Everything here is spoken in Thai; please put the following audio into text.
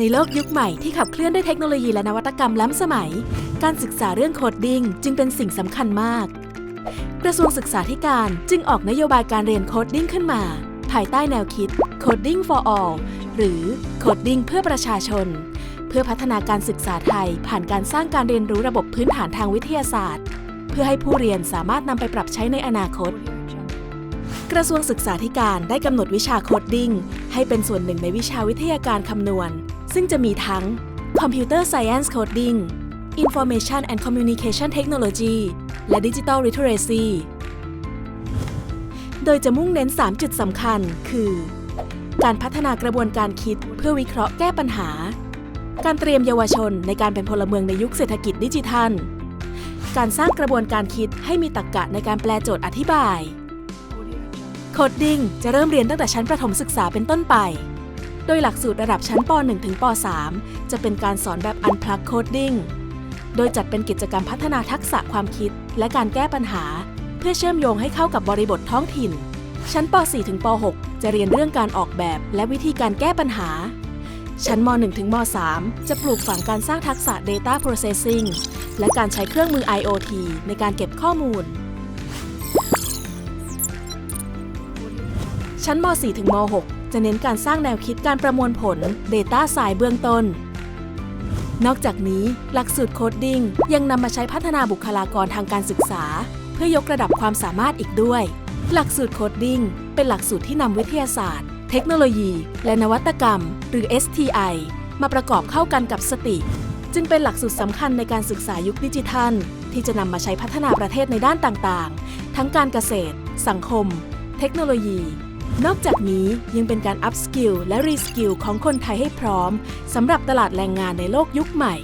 ในโลกยุคใหม่ที่ขับเคลื่อนด้วยเทคโนโลยีและนวัตกรรมล้ำสมัย การศึกษาเรื่องโคดดิ้งจึงเป็นสิ่งสำคัญมาก กระทรวงศึกษาธิการจึงออกนโยบายการเรียนโคดดิ้งขึ้นมา ภายใต้แนวคิด Coding for All หรือ Coding เพื่อประชาชน เพื่อพัฒนาการศึกษาไทย ผ่านการสร้างการเรียนรู้ระบบพื้นฐานทางวิทยาศาสตร์ เพื่อให้ผู้เรียนสามารถนำไปปรับใช้ในอนาคตกระทรวงศึกษาธิการได้กำหนดวิชาโคดดิ้งให้เป็นส่วนหนึ่งในวิชาวิทยาการคำนวณ ซึ่งจะมีทั้ง Computer Science Coding Information and Communication Technology และ Digital Literacy โดยจะมุ่งเน้น 3 จุดสำคัญ คือ การพัฒนากระบวนการคิดเพื่อวิเคราะห์แก้ปัญหา การเตรียมเยาวชนในการเป็นพลเมืองในยุคเศรษฐกิจดิจิทัล การสร้างกระบวนการคิดให้มีตรรกะในการแปลโจทย์อธิบาย โคดดิ้งจะเริ่มเรียนตั้งแต่ชั้นประถมศึกษาเป็นต้นไป โดยหลักสูตรระดับชั้นป .1 ถึงป .3 จะเป็นการสอนแบบ Unplug Coding โดยจัดเป็นกิจกรรมพัฒนาทักษะความคิด และการแก้ปัญหา เพื่อเชื่อมโยงให้เข้ากับบริบทท้องถิ่น ชั้นป .4 ถึงป .6 จะเรียนเรื่องการออกแบบและวิธีการแก้ปัญหา ชั้นม .1 ถึงม .3 จะปลูกฝังการสร้างทักษะ Data Processing และการใช้เครื่องมือ IoT ในการเก็บข้อมูล ชั้นม .4 ถึงม .6 จะเน้นการสร้างแนวคิดการประมวลผล Data s c i e n c e เบื้องต้น นอกจากนี้หลักสูตรโคดดิ้งยังนำมาใช้พัฒนาบุคลากรทางการศึกษา เพื่อยกระดับความสามารถอีกด้วย หลักสูตรโคดดิ้งเป็นหลักสูตรที่นำวิทยาศาสตร์ เทคโนโลยี และนวัตกรรม หรือ STI มาประกอบเข้ากันกับสติ จึงเป็นหลักสูตรสำคัญในการศึกษายุคดิจิทัล ที่จะนำมาใช้พัฒนาประเทศในด้านต่างๆ ทั้งการเกษตร สังคม เทคโนโลยี นอกจากนี้ยังเป็นการอัพสกิลและรีสกิลของคนไทยให้พร้อมสำหรับตลาดแรงงานในโลกยุคใหม่